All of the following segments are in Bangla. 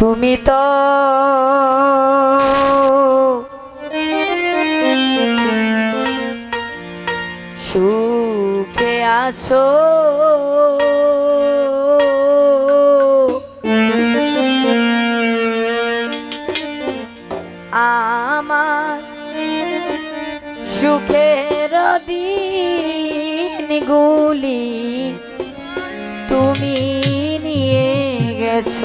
তুমি তো সুখে আছো। আমার সুখের দিনগুলি তুমি দিয়েছ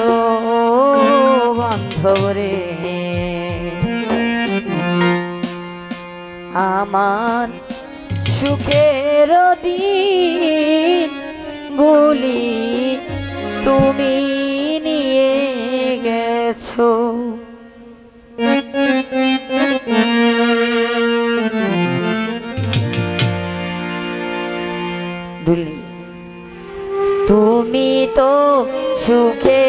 বান্ধবরে আমার সুখের দিন গুলি তুমি নিয়ে গেছো। দুলি তুমি তো সুখে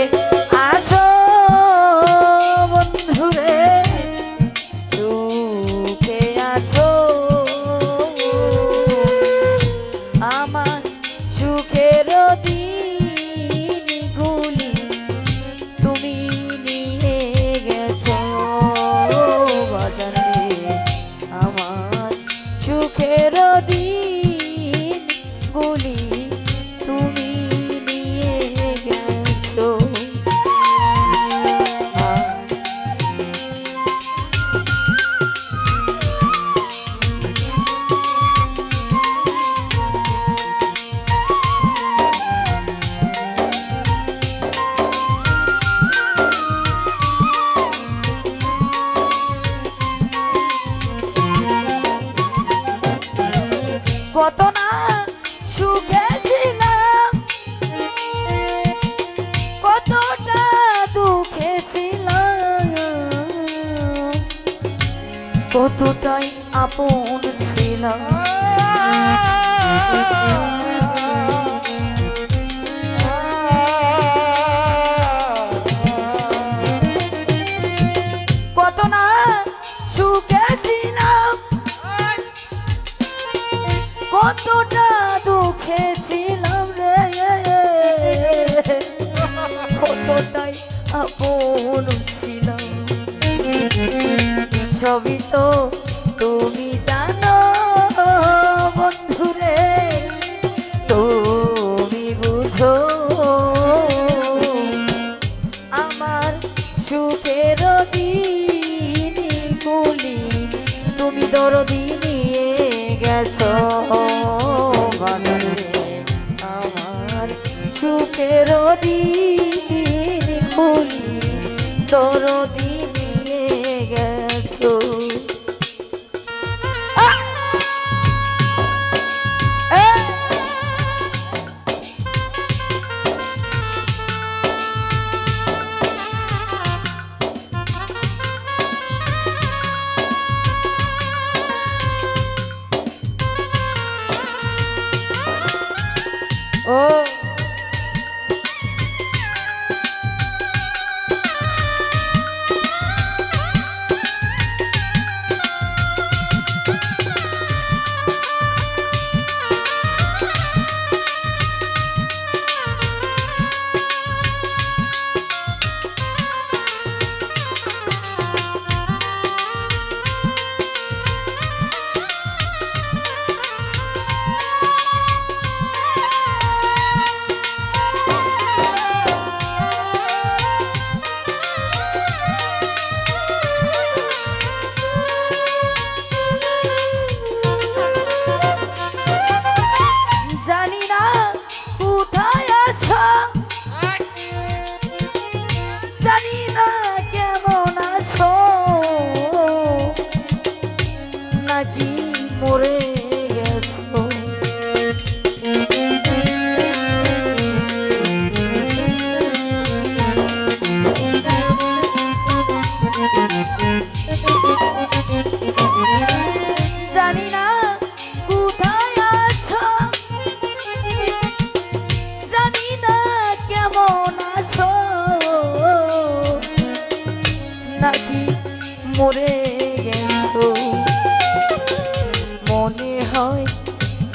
Tchau!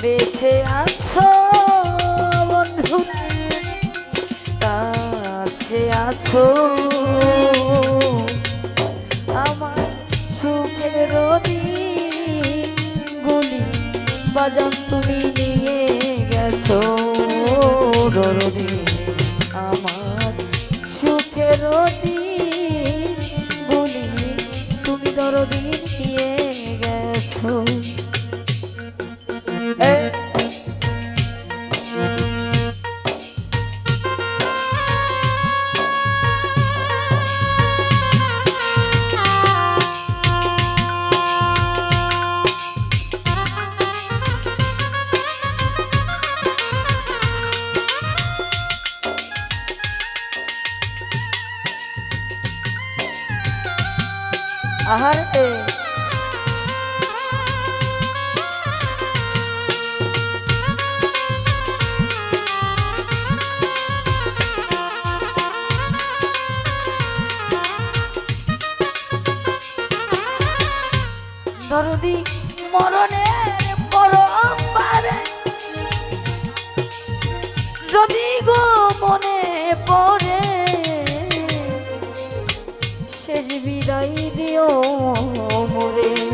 বেছে আছো বন্ধু? কাছে আছো। আমার সুখের গুলি বাজান তুমি নিয়ে গেছো রোদিন আহারে। দরদি মরণের যদি গো মনে পড়ে শেষ বিদায় দিও মোরে।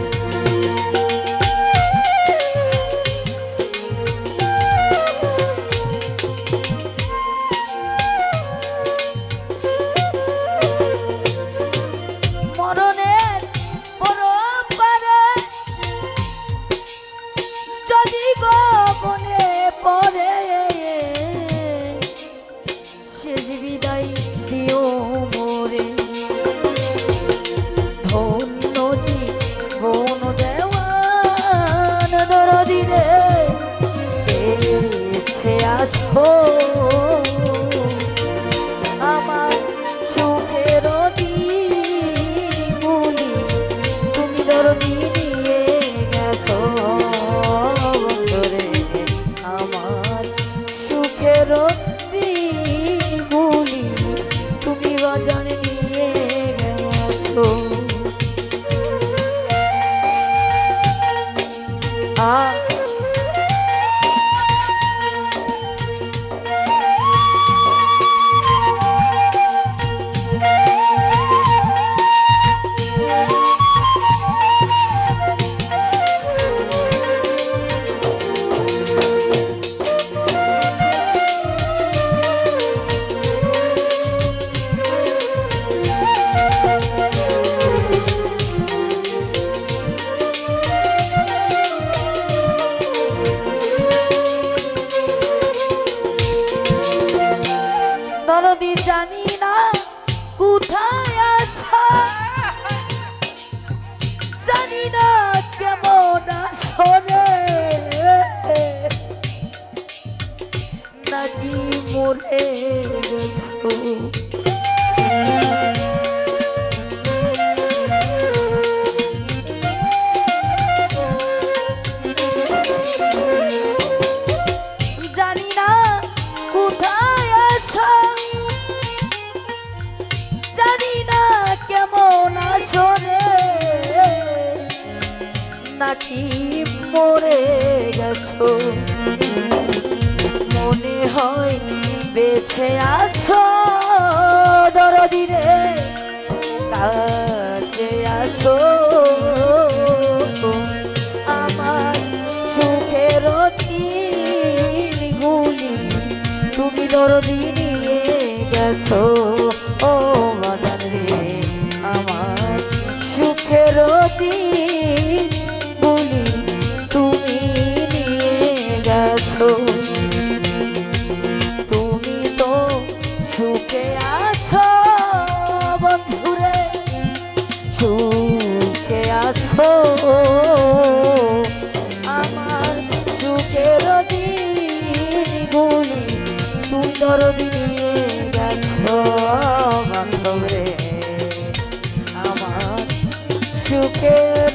啊。দরদি জানি না কোথায় নাকি মরে গেছো। মনে হয় বেছে আছো দরদি রে কাছে আছো আমার সুখের দিনগুলি তুমি দরদি তুমি তো সুখে আছো, বন্ধুরে। সুখে আছো, আমার সুখের দিনগুলি তুমি দরদি নিয়ে গেছো, বান্ধবরে। আমার সুখের